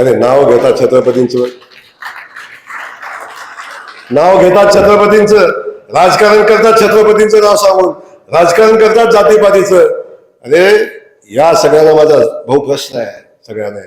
अरे नाव घेतात छत्रपतींचं. नाव घेतात छत्रपतींच. राजकारण करतात छत्रपतींचं नाव सांगून. राजकारण करतात जातीपातीचं. अरे या सगळ्यांना माझा भाऊ प्रश्न आहे सगळ्यांना.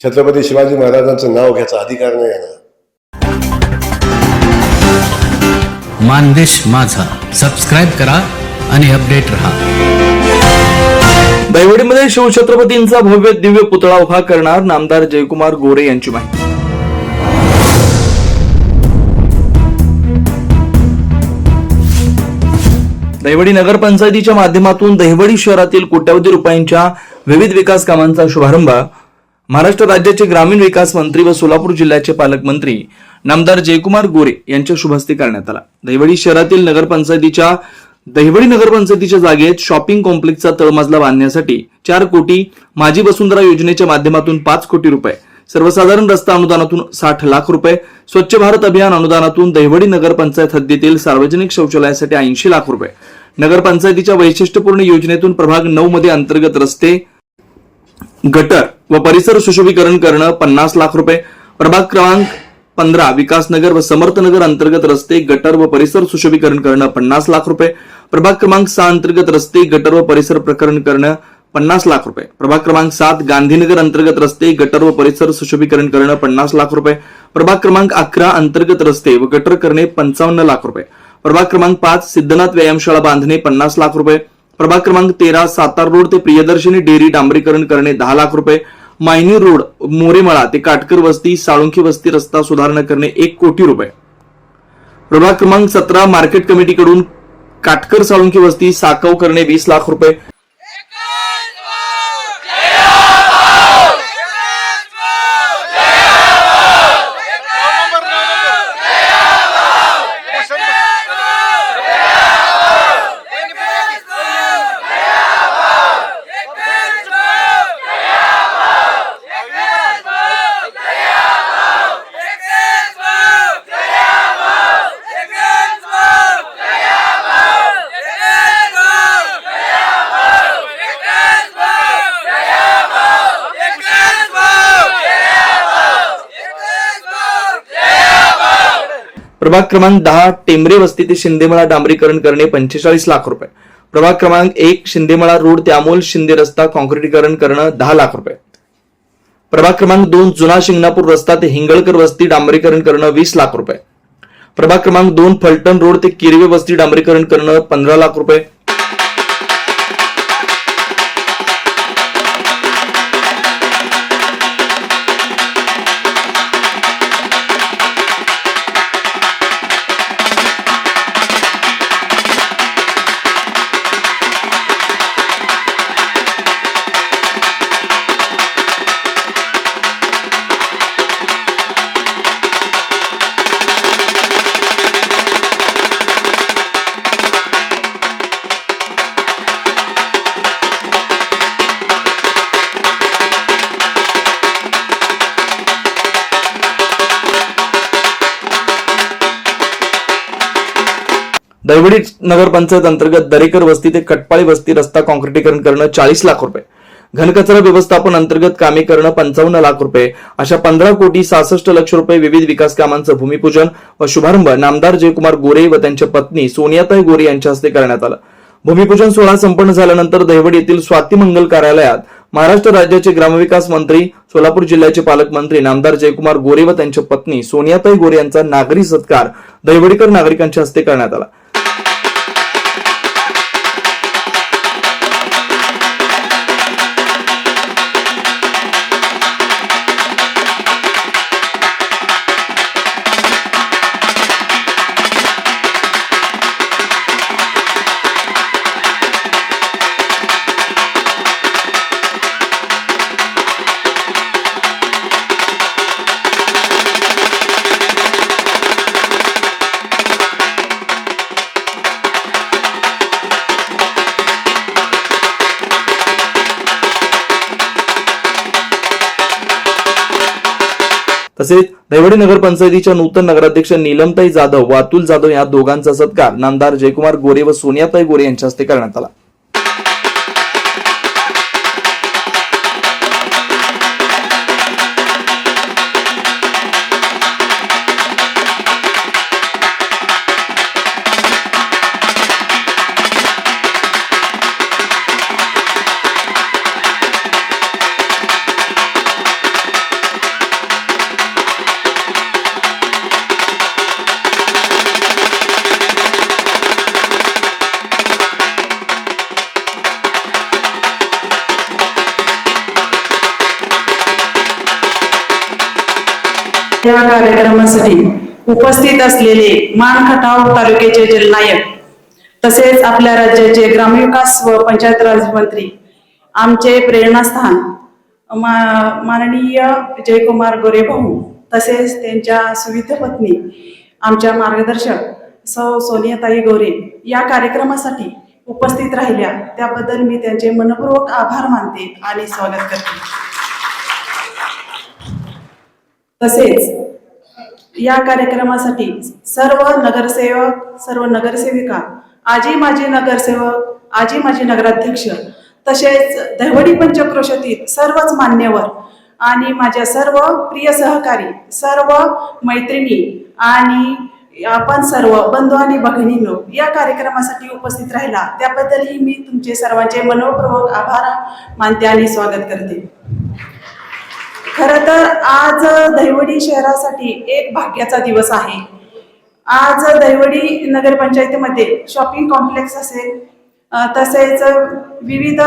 छत्रपती शिवाजी महाराजांचं नाव घ्यायचा अधिकार नाही आहे मानदेश माझा. सबस्क्राईब करा आणि अपडेट रहा. दैवडीमध्ये शिवछत्रपतींचा भव्य दिव्य पुतळा उभा करणार नामदार जयकुमार गोरे यांची माहिती. दहिवडी नगरपंचायतीच्या माध्यमातून दहिवडी शहरातील कोट्यवधी रुपयांच्या विविध विकास कामांचा शुभारंभ महाराष्ट्र राज्याचे ग्रामीण विकास मंत्री व सोलापूर जिल्ह्याचे पालकमंत्री नामदार जयकुमार गोरे यांच्या शुभ हस्ते करण्यात आला. दहिवडी शहरातील नगरपंचायतीच्या दहिवडी नगरपंचायतीच्या जागेत शॉपिंग कॉम्प्लेक्सचा तळमजला बांधण्यासाठी चार कोटी माझी वसुंधरा योजनेच्या माध्यमातून पाच कोटी रुपये. सर्वसाधारण रस्ता अनुदानातून साठ लाख रुपये. स्वच्छ भारत अभियान अनुदानातून दहिवडी नगरपंचायत हद्दीतील सार्वजनिक शौचालयासाठी ऐंशी लाख रुपये. नगरपंचायतीच्या वैशिष्ट्यपूर्ण योजनेतून प्रभाग नऊ मध्ये अंतर्गत रस्ते गटर व परिसर सुशोभीकरण करणं पन्नास लाख रुपये. प्रभाग क्रमांक पंधरा विकासनगर व समर्थनगर अंतर्गत रस्ते गटर व परिसर सुशोभीकरण करणं पन्नास लाख रुपये. प्रभाग क्रमांक सहा अंतर्गत रस्ते गटर व परिसर प्रकरण करणं पन्नास लाख रुपये. प्रभाग क्रमांक सात गांधीनगर अंतर्गत रस्ते गटर व परिसर सुशोभीकरण करणं पन्नास लाख रुपये. प्रभाग क्रमांक अकरा अंतर्गत रस्ते व गटर करणे पंचावन्न लाख रुपये. प्रभाग क्रमांक पाच सिद्धनाथ व्यायामशाळा बांधणे पन्नास लाख रुपये. प्रभाग क्रमांक तेरा सातार रोड ते प्रियदर्शनी डेअरी डांबरीकरण करणे दहा लाख रुपये. मायनी रोड मोरेमळा ते काटकर वस्ती साळुंखी वस्ती रस्ता सुधारणा करणे एक कोटी रुपये. प्रभाग क्रमांक सतरा मार्केट कमिटीकडून काटकर साळुंखी वस्ती साकव करणे वीस लाख रुपये. प्रभाग क्रमांक दहा टेंबरे वस्ती ते शिंदेमळा डांबरीकरण करणे पंचेचाळीस लाख रुपये. प्रभाग क्रमांक एक शिंदेमळा रोड ते अमोल शिंदे रस्ता कॉन्क्रिटीकरण करणं दहा लाख रुपये. प्रभाग क्रमांक दोन जुना शिंगणापूर रस्ता ते हिंगळकर वस्ती डांबरीकरण करणं वीस लाख रुपये. प्रभाग क्रमांक दोन फलटण रोड ते किरवे वस्ती डांबरीकरण करणं पंधरा लाख रुपये. दैवडी नगरपंचायत अंतर्गत दरेकर वस्ती ते कटपाळी वस्ती रस्ता कॉन्क्रिटीकरण करणं चाळीस लाख रुपये. घनकचरा व्यवस्थापन अंतर्गत कामे करणं पंचावन्न लाख रुपये. अशा पंधरा कोटी सहासष्ट लक्ष रुपये विविध विकास कामांचं भूमिपूजन व शुभारंभ नामदार जयकुमार गोरे व त्यांच्या पत्नी सोनियाताई गोरे यांच्या हस्ते करण्यात आलं. भूमिपूजन सोहळा संपन्न झाल्यानंतर दहिवड येथील स्वाती मंगल कार्यालयात महाराष्ट्र राज्याचे ग्रामविकास मंत्री सोलापूर जिल्ह्याचे पालकमंत्री नामदार जयकुमार गोरे व त्यांच्या पत्नी सोनियाताई गोरे यांचा नागरी सत्कार दहिवडीकर नागरिकांच्या हस्ते करण्यात आला. तसेच दैवडी नगरपंचायतीच्या नूतन नगराध्यक्ष नीलमताई जाधव व अतुल जाधव या दोघांचा सत्कार नामदार जयकुमार गोरे व सोनियाताई गोरे यांच्या हस्ते करण्यात आला. उपस्थित असलेले मान खटाव तालुक्याचे जलनायक तसेच आपल्या राज्याचे ग्रामविकास व पंचायत राज मंत्री आमचे प्रेरणास्थान मा- माननीय जयकुमार गोरेभाऊ तसेच त्यांच्या सुविध पत्नी आमच्या मार्गदर्शक सौ सोनियाताई गोरे या कार्यक्रमासाठी उपस्थित राहिल्या. त्याबद्दल मी त्यांचे मनपूर्वक आभार मानते आणि स्वागत करते. तसेच या कार्यक्रमासाठी सर्व नगरसेवक सर्व नगरसेविका आजी माजी नगरसेवक आजी माजी नगराध्यक्ष तसेच दहिवडी पंचक्रोशातील सर्वच मान्यवर आणि माझ्या सर्व प्रिय सहकारी सर्व मैत्रिणी आणि आपण सर्व बंधू आणि भगिनींनो या कार्यक्रमासाठी उपस्थित राहिला. त्याबद्दलही मी तुमचे सर्वांचे मनोपूर्वक आभार मानते आणि स्वागत करते. खर तर आज दहिवडी शहरासाठी एक भाग्याचा दिवस आहे. आज दहिवडी नगरपंचायतीमध्ये शॉपिंग कॉम्प्लेक्स असेल तसेच विविध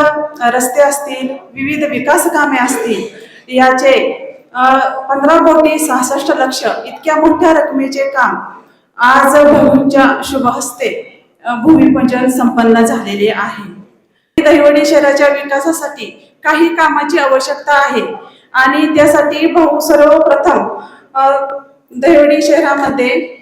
रस्ते असतील विविध विकास कामे असतील याचे पंधरा कोटी सहासष्ट लक्ष इतक्या मोठ्या रकमेचे काम आज भाऊंच्या शुभ हस्ते भूमिपूजन संपन्न झालेले आहे. दहिवडी शहराच्या विकासासाठी काही कामाची आवश्यकता आहे. आणि त्यासाठी भाऊ सर्वप्रथम दहिवडी शहरामध्ये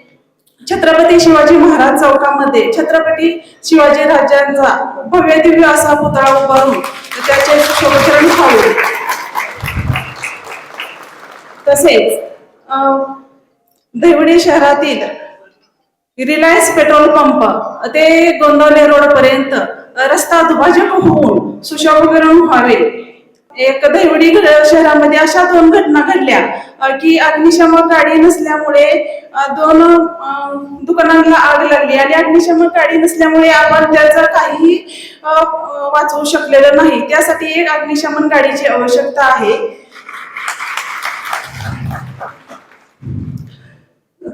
छत्रपती शिवाजी महाराज चौकामध्ये छत्रपती शिवाजी राजांचा भव्य दिव्य असा पुतळा उभारून त्याचे शोभकरण व्हावे. तसेच दहिवडी शहरातील रिलायन्स पेट्रोल पंप ते गोंदवले रोड पर्यंत रस्ता दुभाजक होऊन सुशोभीकरण व्हावे. एक दहिवडी घ- शहरामध्ये अशा दोन घटना घडल्या. की अग्निशामक गाडी नसल्यामुळे दोन दुकानांना आग लागली आणि अग्निशामक गाडी नसल्यामुळे आपण त्याचं काहीही वाचवू शकलेलं नाही. त्यासाठी एक अग्निशमन गाडीची आवश्यकता आहे.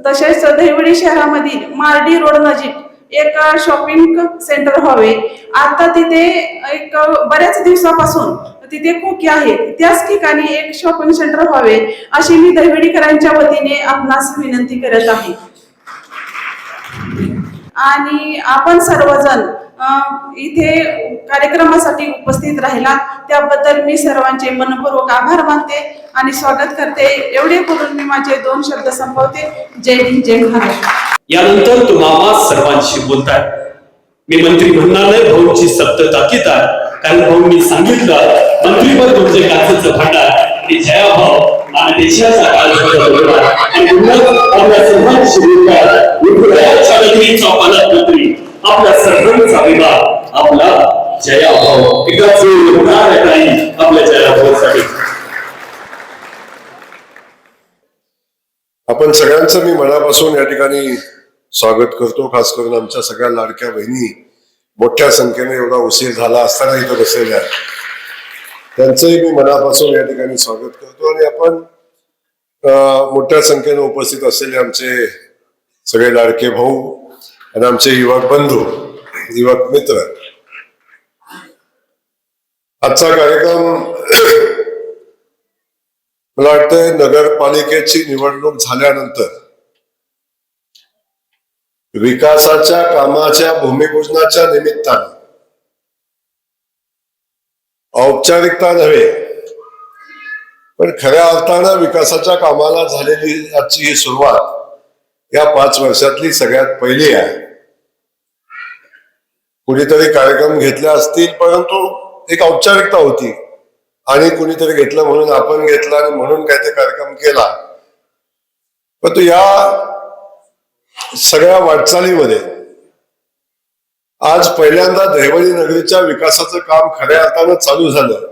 तसेच दहिवडी शहरामधील मार्डी रोड नजीक एक शॉपिंग सेंटर व्हावे. आता तिथे एक बऱ्याच दिवसापासून तिथे कोकी आहेत त्याच ठिकाणी एक शॉपिंग सेंटर व्हावे अशी मी दहिवडीकरांच्या वतीने आपणास विनंती करत आहे. आणि आपण सर्वजण इथे कार्यक्रमासाठी उपस्थित राहिला त्याबद्दल मी सर्वांचे मनपूर्वक आभार मानते आणि स्वागत करते. एवढे बोलून मी माझे दोन शब्द संपवते. जय हिंद जय महाराष्ट्र यानंतर तुम्हाला सर्वांशी बोलताय. मी मंत्री म्हणणार नाही भाऊची कारण भाऊंनी सांगितलं मंत्रीपद म्हणजे काचेचं भांडार आणि जयाभाव आणि देशाचा काळखंड आणि पुन्हा आपल्या सर्वांची बोलताय विठुरायाच्या नगरीचा पालकमंत्री आपल्या सर्वांचा विभाग आपला जयाभाव. एकदा जोर होणार आहे नाही आपल्या जयाभाऊसाठी आपण सगळ्यांचं मी मनापासून या ठिकाणी स्वागत करतो खास करून आमच्या सगळ्या लाडक्या बहिणी. मोठ्या संख्येने एवढा उशीर झाला असताना इथं बसलेल्या आहेत. त्यांचंही मी मनापासून या ठिकाणी स्वागत करतो आणि आपण मोठ्या संख्येने उपस्थित असलेले आमचे सगळे लाडके भाऊ आणि आमचे युवक बंधू युवक मित्र आजचा कार्यक्रम मला वाटतंय नगरपालिकेची निवडणूक झाल्यानंतर विकासाच्या कामाच्या भूमिपूजनाच्या निमित्ताने. औपचारिकता नव्हे पण खऱ्या अर्थानं विकासाच्या कामाला झालेली आजची ही सुरुवात या पाच वर्षातली सगळ्यात पहिली आहे. कुणीतरी कार्यक्रम घेतले असतील परंतु एक औपचारिकता होती. आणि कुणीतरी घेतलं म्हणून आपण घेतला आणि म्हणून काय ते कार्यक्रम केला. परंतु या सगळ्या वाटचालीमध्ये. आज पहिल्यांदा दहिवडी नगरीच्या विकासाचं काम खऱ्या अर्थानं चालू झालं.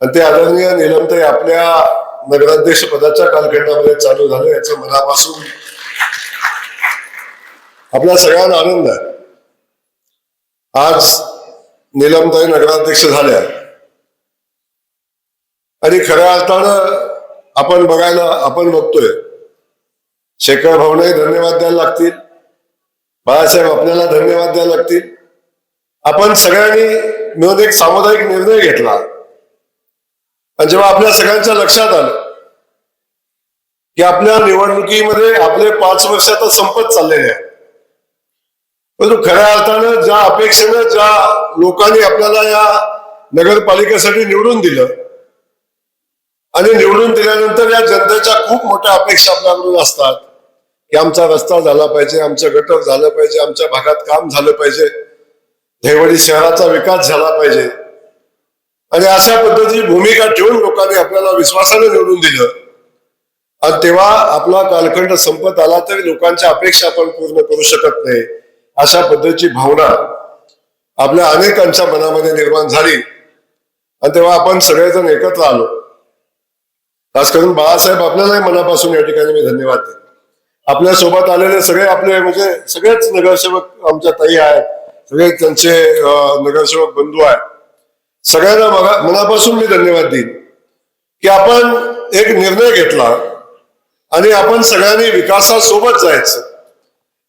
आणि ते आदरणीय निलमताई आपल्या नगराध्यक्ष पदाच्या कालखंडामध्ये चालू झालं याचं मनापासून आपल्या सगळ्यांना आनंद आहे. आज निलमताई नगराध्यक्ष झाल्या. आणि खऱ्या अर्थानं आपण बघायला आपण बघतोय शेखर भावनाही धन्यवाद द्यायला लागतील. बाळासाहेब आपल्याला धन्यवाद द्यायला लागतील. आपण सगळ्यांनी मिळून एक सामुदायिक निर्णय घेतला. आणि जेव्हा आपल्या सगळ्यांच्या लक्षात आलं की आपल्या निवडणुकीमध्ये आपले पाच वर्ष आता संपत चाललेले आहे परंतु खऱ्या अर्थानं ज्या अपेक्षेनं ज्या लोकांनी आपल्याला या नगरपालिकेसाठी निवडून दिलं आणि निवडून दिल्यानंतर या जनतेच्या खूप मोठ्या अपेक्षा आपल्याकडून असतात. की आमचा रस्ता झाला पाहिजे आमचं गटर झालं पाहिजे आमच्या भागात काम झालं पाहिजे धैवडी शहराचा विकास झाला पाहिजे. आणि अशा पद्धतीची भूमिका ठेवून लोकांनी आपल्याला विश्वासाने निवडून दिलं. आणि तेव्हा आपला कालखंड संपत आला तरी लोकांच्या अपेक्षा आपण पूर्ण करू शकत नाही. अशा पद्धतीची भावना आपल्या अनेकांच्या मनामध्ये निर्माण झाली. आणि तेव्हा आपण सगळेजण एकत्र आलो. खास करून बाळासाहेब आपल्यालाही मनापासून या ठिकाणी मी धन्यवाद देतो. आपल्यासोबत आलेले सगळे आपले म्हणजे सगळेच नगरसेवक आमच्या ताई आहेत सगळे त्यांचे नगरसेवक बंधू आहेत. सगळ्यांना मगा- मनापासून मी धन्यवाद देईन. की आपण एक निर्णय घेतला आणि आपण सगळ्यांनी विकासासोबत जायचं.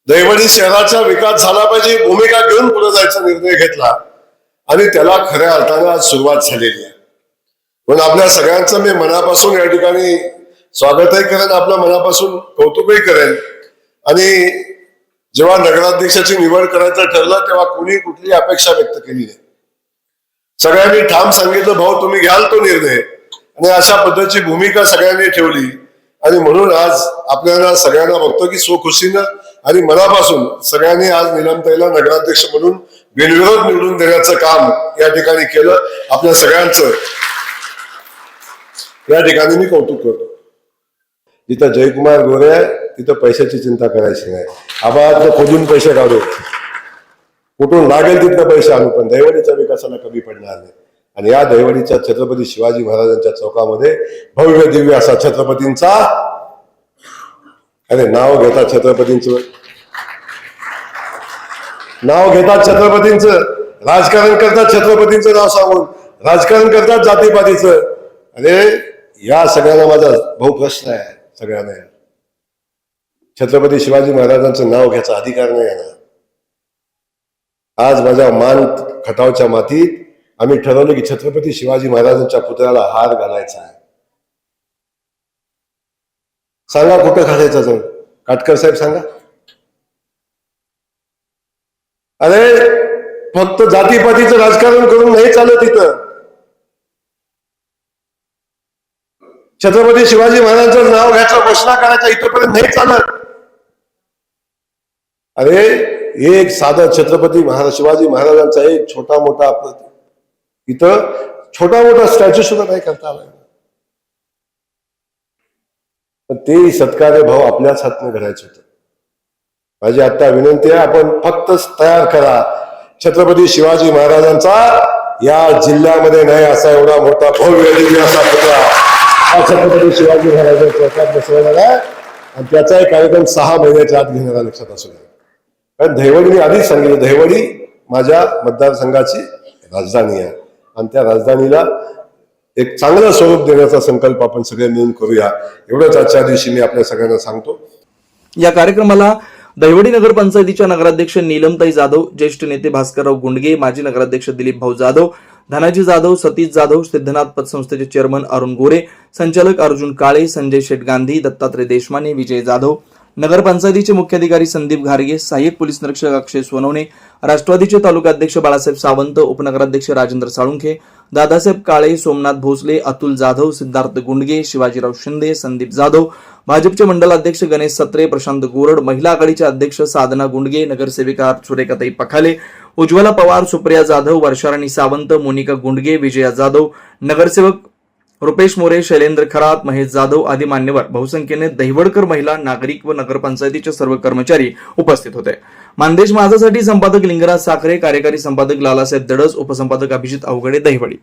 दैवणी शहराचा विकास झाला पाहिजे भूमिका घेऊन पुढे जायचा निर्णय घेतला आणि त्याला खऱ्या अर्थानं आज सुरुवात झालेली आहे. पण आपल्या सगळ्यांचं मी मनापासून या ठिकाणी स्वागतही करेन आपल्या मनापासून कौतुकही करेन. आणि जेव्हा नगराध्यक्षाची निवड करायचं ठरलं तेव्हा कुणी कुठली अपेक्षा व्यक्त केली नाही. सगळ्यांनी ठाम सांगितलं भाऊ तुम्ही घ्याल तो निर्णय. आणि अशा पद्धतीची भूमिका सगळ्यांनी ठेवली. आणि म्हणून आज आपल्याला सगळ्यांना बघतो की स्वखुशीनं आणि मनापासून सगळ्यांनी आज निलमताईला नगराध्यक्ष म्हणून बिनविरोध निवडून देण्याचं काम या ठिकाणी केलं. आपल्या सगळ्यांचं. या ठिकाणी मी कौतुक करतो. जिथं जयकुमार गोरे आहे तिथं पैशाची चिंता करायची नाही. आबाद खोदून पैसे काढू. कुठून लागेल तिथं पैसे आणू पण दैवडीच्या विकासाला कमी पडणार नाही. आणि या दैवडीच्या छत्रपती शिवाजी महाराजांच्या चौकामध्ये भव्य दिव्य असा छत्रपतींचा अरे नाव घेता छत्रपतींचं. नाव घेतात छत्रपतींचं. राजकारण करतात छत्रपतींचं नाव सांगून. राजकारण करतात जातीपातीचं. अरे या सगळ्यांना माझा भाऊ प्रश्न आहे. सगळ्यांना छत्रपती शिवाजी महाराजांचं नाव घ्यायचा अधिकार नाही येणार. आज माझ्या मान खटावच्या मातीत आम्ही ठरवलं की छत्रपती शिवाजी महाराजांच्या पुतळ्याला हार घालायचा आहे. सांगा कुठं घालायचं जाऊन? काटकर साहेब सांगा. अरे फक्त जातीपातीचं राजकारण करून नाही चालत इथं. छत्रपती शिवाजी महाराजांचं नाव घ्यायचं घोषणा करायचं इथपर्यंत नाही चालत. अरे एक साधा छत्रपती महाराज शिवाजी महाराजांचा एक छोटा मोठा इथं छोटा मोठा स्टॅच्यू सुद्धा नाही करता आला. पण ते सत्कार्य भाव आपल्याच हातनं घडायचं होतं. माझी आता विनंती आहे आपण फक्त तयार करा. छत्रपती शिवाजी महाराजांचा या जिल्ह्यामध्ये नाही असा एवढा मोठा भव्य दिव्य असा पुतळा हा छत्रपती शिवाजी महाराजांच्या चौकात बसवणार आणि त्याचा एक कार्यक्रम सहा महिन्याच्या आत घेणारा लक्षात असू द्या कारण दहिवडी मी आधीच सांगितलं दहिवडी माझ्या मतदारसंघाची राजधानी आहे. आणि त्या राजधानीला एक चांगलं स्वरूप देण्याचा संकल्प आपण सगळे मिळून करूया. एवढंच आजच्या दिवशी मी आपल्या सगळ्यांना सांगतो. या कार्यक्रमाला दहिवडी नगरपंचायतीच्या नगराध्यक्ष नीलमताई जाधव ज्येष्ठ नेते भास्करराव गुंडगे माजी नगराध्यक्ष दिलीप भाऊ जाधव धनाजी जाधव सतीश जाधव सिद्धनाथ पतसंस्थेचे चेअरमन अरुण गोरे संचालक अर्जुन काळे संजय शेठ गांधी दत्तात्रय देशमाने विजय जाधव नगरपंचायतीचे मुख्याधिकारी संदीप घारगे सहाय्यक पोलीस निरीक्षक अक्षय सोनवणे राष्ट्रवादीचे तालुकाध्यक्ष बाळासाहेब सावंत उपनगराध्यक्ष राजेंद्र साळुंखे दादासाहेब काळे सोमनाथ भोसले अतुल जाधव सिद्धार्थ गुंडगे शिवाजीराव शिंदे संदीप जाधव भाजपचे मंडल अध्यक्ष गणेश सत्रे प्रशांत गोरड महिला आघाडीचे अध्यक्ष साधना गुंडगे नगरसेविका सुरेखाताई पखाले उज्ज्वला पवार सुप्रिया जाधव वर्षाराणी सावंत मोनिका गुंडगे विजया जाधव नगरसेवक रुपेश मोरे शैलेंद्र खरात महेश जाधव आदी मान्यवर बहुसंख्येने दहिवडकर महिला नागरिक व नगरपंचायतीचे सर्व कर्मचारी उपस्थित होते. मानदेश माझासाठी संपादक लिंगराज साखरे कार्यकारी संपादक लालासाहेब दडस उपसंपादक अभिजित अवघडे दहिवडी.